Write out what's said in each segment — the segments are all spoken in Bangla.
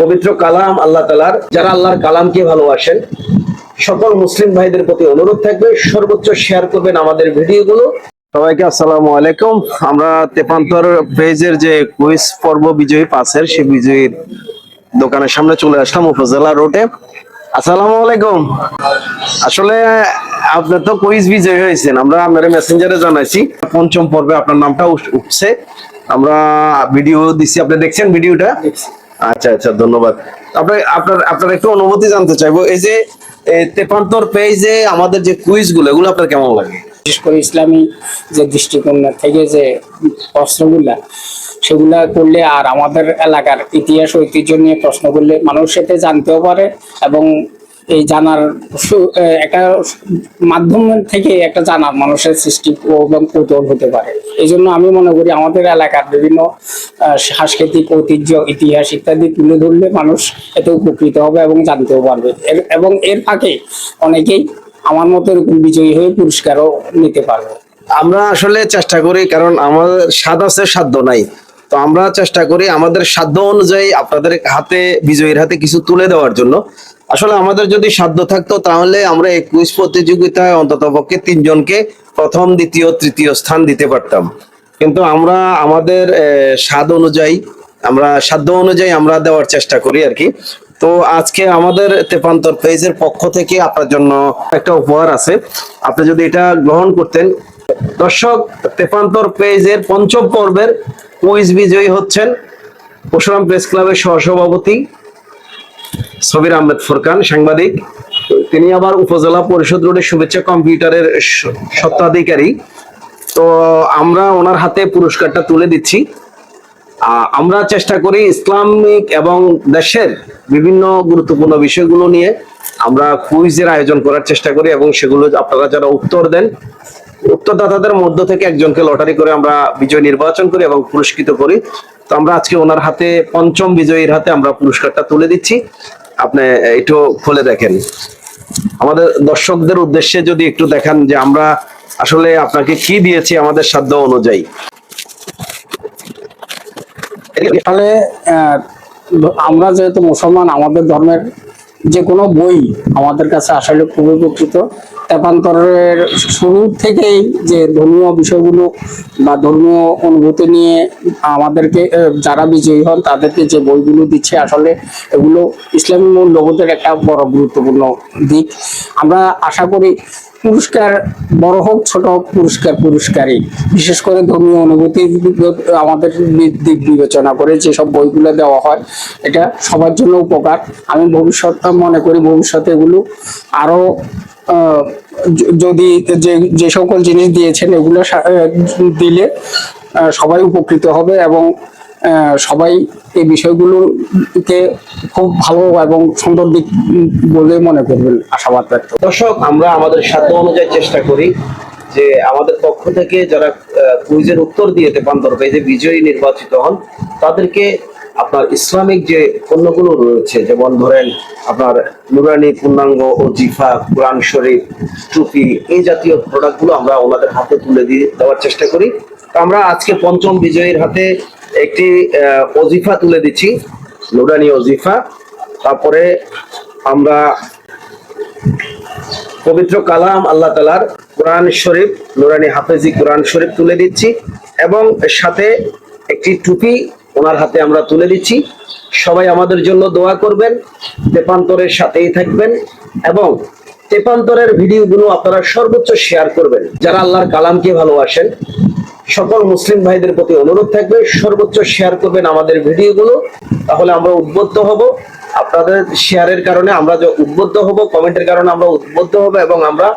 পবিত্র কালাম আল্লাহ তালার যারা আল্লাহর কালামকে ভালোবাসেন, সকল মুসলিম ভাইদের প্রতি অনুরোধ থাকবে, সর্বোচ্চ শেয়ার করবেন আমাদের ভিডিওগুলো। সবাইকে আসসালামু আলাইকুম। আমরা তেপান্তর পেজের যে কুইজ পর্ব বিজয়ী পাশের, সেই বিজয়ীর দোকানের সামনে চলে আসলাম উপজেলা রোডে। আসসালামু আলাইকুম। আসলে, আপনার তো কুইজ বিজয়ী হয়েছেন। আমরা আপনার মেসেঞ্জারে জানাইছি। পঞ্চম পর্বে আপনার নামটা উঠ- উঠছে। আমরা ভিডিও দিছি, আপনি দেখছেন ভিডিওটা আচ্ছা আচ্ছা ধন্যবাদ। আপনার আপনার আপনার একটু অনুমতি জানতে চাইব, এই যে তেপান্তর পেজে আমাদের যে কুইজগুলো এগুলো আপনার কেমন লাগে? বিশেষ করে ইসলামী যে দৃষ্টিকোণ থেকে যে প্রশ্নগুলা, সেগুলা করলে আর আমাদের এলাকার ইতিহাস ঐতিহ্য নিয়ে প্রশ্ন করলে মানুষ সেটা জানতেও পারে এবং এই জানার একটা মাধ্যম থেকে একটা জানার মানুষের সৃষ্টি এবং কৌতূহল হতে পারে। এই জন্য আমি মনে করি আমাদের এলাকার বিভিন্ন সাংস্কৃতিক ঐতিহ্য, ইতিহাস ইত্যাদি তুলে ধরলে মানুষ এতে উপকৃত হবে এবং জানতেও পারবে। এবং এর ফাঁকে অনেকেই আমার মতো এরকম বিজয়ী হয়ে পুরস্কারও নিতে পারবে। আমরা আসলে চেষ্টা করি, কারণ আমাদের স্বাদ আছে সাধ্য নাই। তো আমরা চেষ্টা করি আমাদের সাধ্য অনুযায়ী আপনাদের হাতে, বিজয়ীর হাতে কিছু তুলে দেওয়ার জন্য। আসলে আমাদের যদি সাধ্য থাকতো, তাহলে আমরা কুইজ প্রতিযোগিতায় অন্তত পক্ষে তিনজনকে প্রথম, দ্বিতীয়, তৃতীয় স্থান দিতে পারতাম। কিন্তু আমরা আমাদের স্বাদ অনুযায়ী, আমরা, সাধ্য অনুযায়ী আমরা দেওয়ার চেষ্টা করি আর কি। তো আজকে আমাদের তেপান্তর পেজের পক্ষ থেকে আপনার জন্য একটা উপহার আছে। আপনি যদি এটা গ্রহণ করতেন, দর্শক, তেপান্তর পেজের পঞ্চম পর্বের কুইজ বিজয়ী হচ্ছেন পরশুরাম প্রেস ক্লাবের সহসভাপতি সবির আহমেদ ফুরকান, সাংবাদিক। তিনি আবার উপজেলা পরিষদ রোডের শুভেচ্ছা কম্পিউটারের স্বত্বাধিকারী। তো আমরা ওনার হাতে পুরস্কারটা তুলে দিচ্ছি। আমরা চেষ্টা করি ইসলামিক এবং দেশের বিভিন্ন গুরুত্বপূর্ণ বিষয়গুলো নিয়ে আমরা কুইজের আয়োজন করার চেষ্টা করি এবং সেগুলো আপনারা যারা উত্তর দেন উত্তরদাতাদের মধ্য থেকে একজনকে লটারি করে আমরা বিজয় নির্বাচন করি এবং পুরস্কৃত করি। তো আমরা আজকে ওনার হাতে, পঞ্চম বিজয়ীর হাতে আমরা পুরস্কারটা তুলে দিচ্ছি। আপনি একটু খুলে দেখেন। আমাদের দর্শকদের উদ্দেশ্যে যদি একটু দেখান যে আমরা আসলে আপনাকে কি দিয়েছি আমাদের সাধ্য অনুযায়ী। তাহলে আমরা যেহেতু মুসলমান, আমাদের ধর্মের যে কোনো বই আমাদের কাছে আসলে খুবই উপকৃত। তেপান্তরের শুরু থেকেই যে ধর্মীয় বিষয়গুলো বা ধর্মীয় অনুভূতি নিয়ে আমাদেরকে যারা বিজয়ী হন তাদেরকে যে বইগুলো দিচ্ছে আসলে এগুলো ইসলামী মূল্যবোধের একটা বড় গুরুত্বপূর্ণ দিক। আমরা আশা করি পুরস্কার বড় হোক ছোট হোক পুরস্কার পুরস্কারই। বিশেষ করে ধর্মীয় অনুভূতি আমাদের দিক বিবেচনা করে যেসব বইগুলো দেওয়া হয় এটা সবার জন্য উপকার। আমি ভবিষ্যৎ মনে করি ভবিষ্যতে এগুলো আরও আহ, য- যদি যে যে সকল জিনিস দিয়েছেন এগুলো দিলে সবাই উপকৃত হবে এবং সবাই এই বিষয়গুলোকে খুব ভালো এবং সুন্দর দিক বলে মনে করবেন, আশাবাদ ব্যক্ত দর্শক, আমরা আমাদের সাধ্য অনুযায়ী চেষ্টা করি যে আমাদের পক্ষ থেকে যারা কুইজের উত্তর দিয়ে তেপান্তর যে বিজয়ী নির্বাচিত হন, তাদেরকে আপনার ইসলামিক যে পণ্যগুলো রয়েছে, যেমন ধরেন আপনার নুরানি পূর্ণাঙ্গ ও জিফা, কোরআন শরীফ টুপি এই জাতীয় প্রোডাক্টগুলো আমরা ওনাদের হাতে তুলে দিয়ে দেওয়ার চেষ্টা করি। আমরা আজকে পঞ্চম বিজয়ীর হাতে একটি অজিফা তুলে দিচ্ছি নুরানি অজিফা তারপরে আমরা পবিত্র কালাম আল্লাহ তালার কোরআন শরীফ নুরানি হাফেজি কোরআন শরীফ তুলে দিচ্ছি এবং সাথে একটি টুপি ওনার হাতে আমরা তুলে দিচ্ছি। সবাই আমাদের জন্য দোয়া করবেন, তেপান্তরের সাথেই থাকবেন এবং তেপান্তরের ভিডিওগুলো আপনারা সর্বোচ্চ শেয়ার করবেন, যারা আল্লাহর কালামকে ভালোবাসেন। সকল মুসলিম ভাইদের প্রতি অনুরোধ থাকবে, সর্বোচ্চ শেয়ার করবেন আমাদের ভিডিওগুলো, তাহলে আমরা উদ্বুদ্ধ হব। আপনাদের শেয়ারের কারণে আমরা যে উদ্বুদ্ধ হব কমেন্টের কারণে আমরা উদ্বুদ্ধ হব এবং আমরা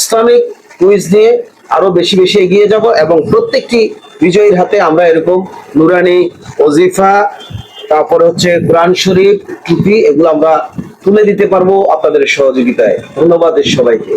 ইসলামিক কুইজ নিয়ে আরও বেশি বেশি এগিয়ে যাব এবং প্রত্যেকটি বিজয়ীর হাতে আমরা এরকম নুরানি, ওজিফা, তারপরে হচ্ছে কোরআন শরীফ, টুপি, এগুলো আমরা তুলে দিতে পারব আপনাদের সহযোগিতায়। ধন্যবাদ সবাইকে।